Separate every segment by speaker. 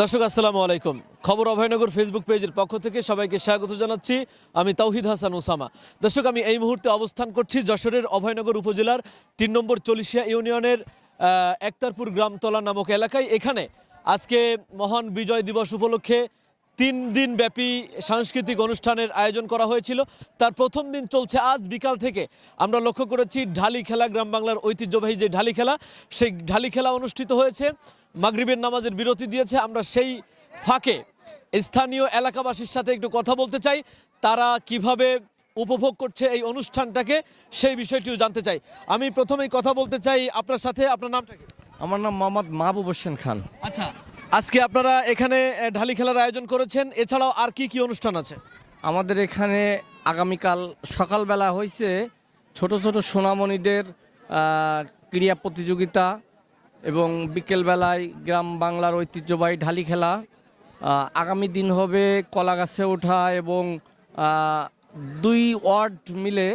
Speaker 1: দর্শক, আসসালামু আলাইকুম। খবর অভয়নগর ফেসবুক পেজের পক্ষ থেকে সবাইকে স্বাগত জানাচ্ছি। আমি তাওহিদ হাসান ওসামা। দর্শক, আমি এই মুহূর্তে অবস্থান করছি যশোরের অভয়নগর উপজেলার তিন নম্বর চল্লিশিয়া ইউনিয়নের একতারপুর গ্রামতলা নামক এলাকায়। এখানে আজকে মহান বিজয় দিবস উপলক্ষে তিন দিন ব্যাপী সাংস্কৃতিক অনুষ্ঠানের আয়োজন করা হয়েছিল। তার প্রথম দিন চলছে আজ, বিকাল থেকে। আমরা লক্ষ্য করেছি ঢালি খেলা, গ্রাম বাংলার ঐতিহ্যবাহী যে ঢালি খেলা, সেই ঢালি খেলা অনুষ্ঠিত হয়েছে। মাগরিবের নামাজের বিরতি দিয়েছে আমরা সেই ফাঁকে স্থানীয় এলাকাবাসীর সাথে একটু কথা বলতে চাই। তারা কীভাবে উপভোগ করছে এই অনুষ্ঠানটাকে সেই বিষয়টিও জানতে চাই। আমি প্রথমেই কথা বলতে চাই আপনার সাথে আপনার নামটা কি?
Speaker 2: আমার নাম মোহাম্মদ মাহবুব হোসেন খান।
Speaker 1: আচ্ছা আজকে আপনারা এখানে ঢালি খেলার আয়োজন করেছেন এছাড়াও আর কি কি অনুষ্ঠান আছে?
Speaker 2: আমাদের এখানে আগামীকাল সকালবেলা হয়েছে ছোট ছোট সোনামণিদের ক্রীড়া প্রতিযোগিতা এবং বিকেলবেলায় গ্রাম বাংলার ঐতিহ্যবাহী ঢালি খেলা আগামী দিন হবে কলা গাছে ওঠা এবং দুই ওয়ার্ড মিলে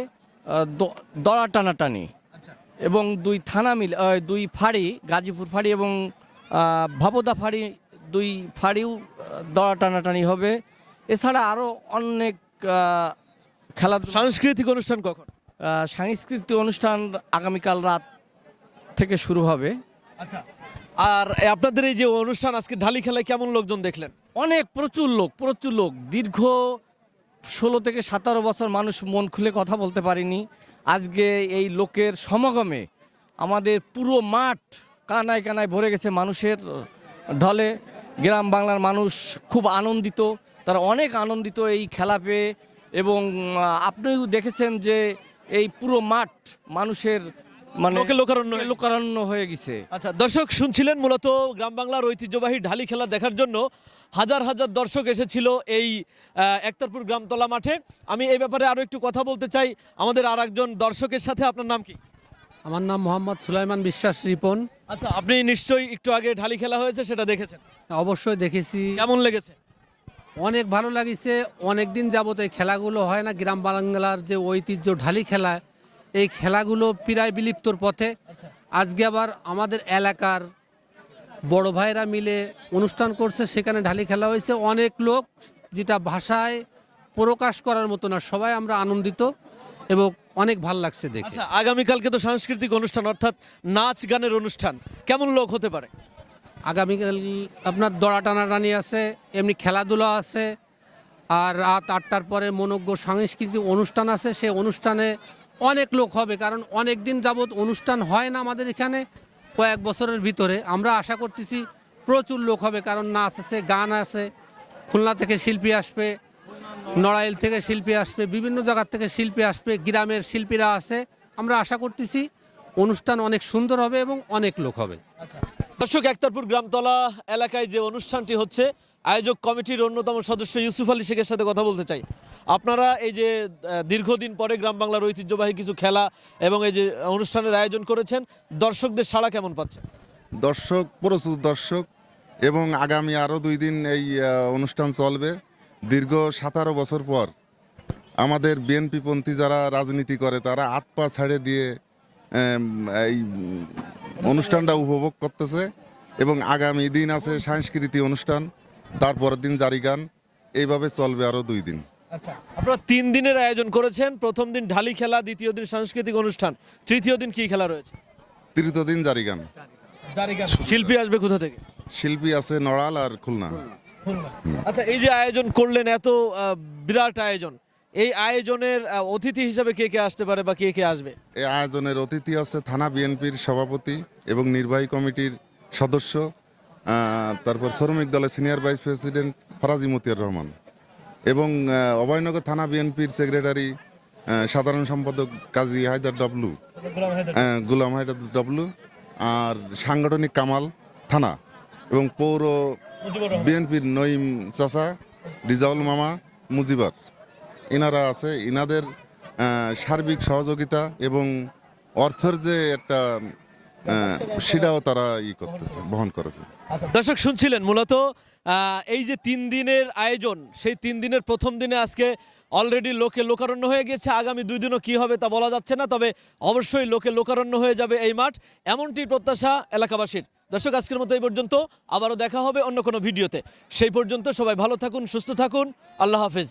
Speaker 2: দড়া টানাটানি
Speaker 1: আচ্ছা।
Speaker 2: এবং দুই থানা মিলে দুই ফাঁড়ি গাজীপুর ফাঁড়ি এবং ভবদা ফাঁড়ি দুই ফাঁড়িও দড়া টানাটানি হবে। এছাড়া আরও অনেক খেলা
Speaker 1: সাংস্কৃতিক অনুষ্ঠান কখন?
Speaker 2: সাংস্কৃতিক অনুষ্ঠান আগামীকাল রাত থেকে শুরু হবে।
Speaker 1: আচ্ছা। আর আপনাদের এই যে অনুষ্ঠান, আজকে ঢালি খেলায় কেমন লোকজন দেখলেন?
Speaker 2: অনেক, প্রচুর লোক প্রচুর লোক। দীর্ঘ ষোলো থেকে সতেরো বছর মানুষ মন খুলে কথা বলতে পারিনি। আজকে এই লোকের সমাগমে আমাদের পুরো মাঠ কানায় কানায় ভরে গেছে মানুষের ঢলে। গ্রাম বাংলার মানুষ খুব আনন্দিত, তারা অনেক আনন্দিত এই খেলা পেয়ে। এবং আপনিও দেখেছেন যে এই পুরো মাঠ মানুষের মানে
Speaker 1: লোকে লোকারণ্য হয়ে গেছে।
Speaker 2: লোকারণ্য হয়ে গেছে।
Speaker 1: আচ্ছা দর্শক শুনছিলেন মূলত গ্রাম বাংলার ঐতিহ্যবাহী ঢালি খেলা দেখার জন্য হাজার হাজার দর্শক এসেছিল এই একতারপুর গ্রামতলা মাঠে। আমি এই ব্যাপারে আরও একটু কথা বলতে চাই। আমাদের আর একজন দর্শকের সাথে আপনার নাম কি?
Speaker 3: আমার নাম মোহাম্মদ সুলাইমান বিশ্বাস রিপন।
Speaker 1: আচ্ছা আপনি নিশ্চয়ই একটু আগে ঢালি খেলা হয়েছে সেটা দেখেছেন?
Speaker 3: অবশ্যই দেখেছি।
Speaker 1: কেমন লেগেছে?
Speaker 3: অনেক ভালো লাগিছে। অনেক দিন যাবত এই খেলাগুলো হয় না। গ্রাম বাংলার যে ঐতিহ্য ঢালি খেলা এই খেলাগুলো প্রায় বিলুপ্তর পথে। আজকে আবার আমাদের এলাকার বড় ভাইরা মিলে অনুষ্ঠান করছে সেখানে ঢালি খেলা হয়েছে। অনেক লোক যেটা ভাষায় প্রকাশ করার মতো না সবাই আমরা আনন্দিত এবং অনেক ভালো লাগছে দেখে।
Speaker 1: আচ্ছা আগামীকালকে তো সাংস্কৃতিক অনুষ্ঠান অর্থাৎ নাচ গানের অনুষ্ঠান কেমন লোক হতে পারে?
Speaker 3: আগামীকাল আপনার দড়া টানাটানি আছে এমনি খেলাধুলা আছে আর রাত আটটার পরে মনজ্ঞ সাংস্কৃতিক অনুষ্ঠান আছে, সেই অনুষ্ঠানে অনেক লোক হবে, কারণ অনেক দিন যাবৎ অনুষ্ঠান হয় না আমাদের এখানে, কয়েক বছরের ভিতরে। আমরা আশা করতেছি প্রচুর লোক হবে, কারণ নাচ আছে, গান আছে, খুলনা থেকে শিল্পী আসবে, নড়াইল থেকে শিল্পী আসবে, বিভিন্ন জায়গার থেকে শিল্পী আসবে, গ্রামের শিল্পীরা আছে। আমরা আশা করতেছি অনুষ্ঠান অনেক সুন্দর হবে এবং অনেক লোক হবে।
Speaker 1: দর্শক, একতারপুর গ্রামতলা এলাকায় যে অনুষ্ঠানটি হচ্ছে আয়োজক কমিটির অন্যতম সদস্য ইউসুফ আলী শেখের সাথে কথা বলতে চাই। আপনারা এই যে দীর্ঘদিন পরে গ্রাম বাংলার ঐতিহ্যবাহী কিছু খেলা এবং এই যে অনুষ্ঠানের আয়োজন করেছেন, দর্শকদের সাড়া কেমন পাচ্ছেন
Speaker 4: দর্শক, প্রচুর দর্শক এবং আগামী আরও দুই দিন এই অনুষ্ঠান চলবে। দীর্ঘ সতেরো বছর পর আমাদের বিএনপিপন্থী যারা রাজনীতি করে, তারা আট পা ছাড়ে দিয়ে এই অনুষ্ঠানটা উপভোগ করতেছে এবং আগামী দিন আছে সাংস্কৃতিক অনুষ্ঠান। তারপরের দিন জারি গান এইভাবে চলবে আরও দুই দিন।
Speaker 1: আচ্ছা আপনারা তিন দিনের আয়োজন করেছেন প্রথম দিন ঢালি খেলা দ্বিতীয় দিন সাংস্কৃতিক অনুষ্ঠান তৃতীয় দিন কি খেলা রয়েছে?
Speaker 4: তৃতীয় দিন জারি গান।
Speaker 1: শিল্পী আসবে কোথা থেকে?
Speaker 4: শিল্পী আছে নড়াল আর খুলনা।
Speaker 1: আচ্ছা এই যে আয়োজন করলেন এত বিরাট আয়োজন এই আয়োজনের অতিথি হিসাবে কে কে আসতে পারে বা কে কে আসবে?
Speaker 4: এই আয়োজনের অতিথি আছে থানা বিএনপির সভাপতি এবং নির্বাহী কমিটির সদস্য তারপর শ্রমিক দলের senior vice president Faraji Motiar Rahman এবং অভয়নগর থানা বিএনপির সেক্রেটারি সাধারণ সম্পাদক কাজী হায়দার ডবলু গুলাম হায়দার ডবলু আর সাংগঠনিক কামাল থানা এবং পৌর বিএনপির নঈম চাচা রিজাউল মামা মুজিবার। এনারা আছে এনাদের আহ, সার্বিক সহযোগিতা এবং অর্থের যে একটা সেটাও তারা ই করতেছে, বহন করেছে।
Speaker 1: দর্শক, শুনছিলেন মূলত এই যে তিন দিনের আয়োজন, সেই তিন দিনের প্রথম দিনে আজকে অলরেডি লোকে লোকারণ্য হয়ে গিয়েছে আগামী দুই দিনও কি হবে তা বলা যাচ্ছে না, তবে অবশ্যই লোকে লোকারণ্য হয়ে যাবে এই মাঠ। এমনটি প্রত্যাশা এলাকাবাসীর। দর্শক, আজকের মতো এই পর্যন্ত। আবারও দেখা হবে অন্য কোনো ভিডিওতে। সেই পর্যন্ত সবাই ভালো থাকুন, সুস্থ থাকুন। আল্লাহ হাফেজ।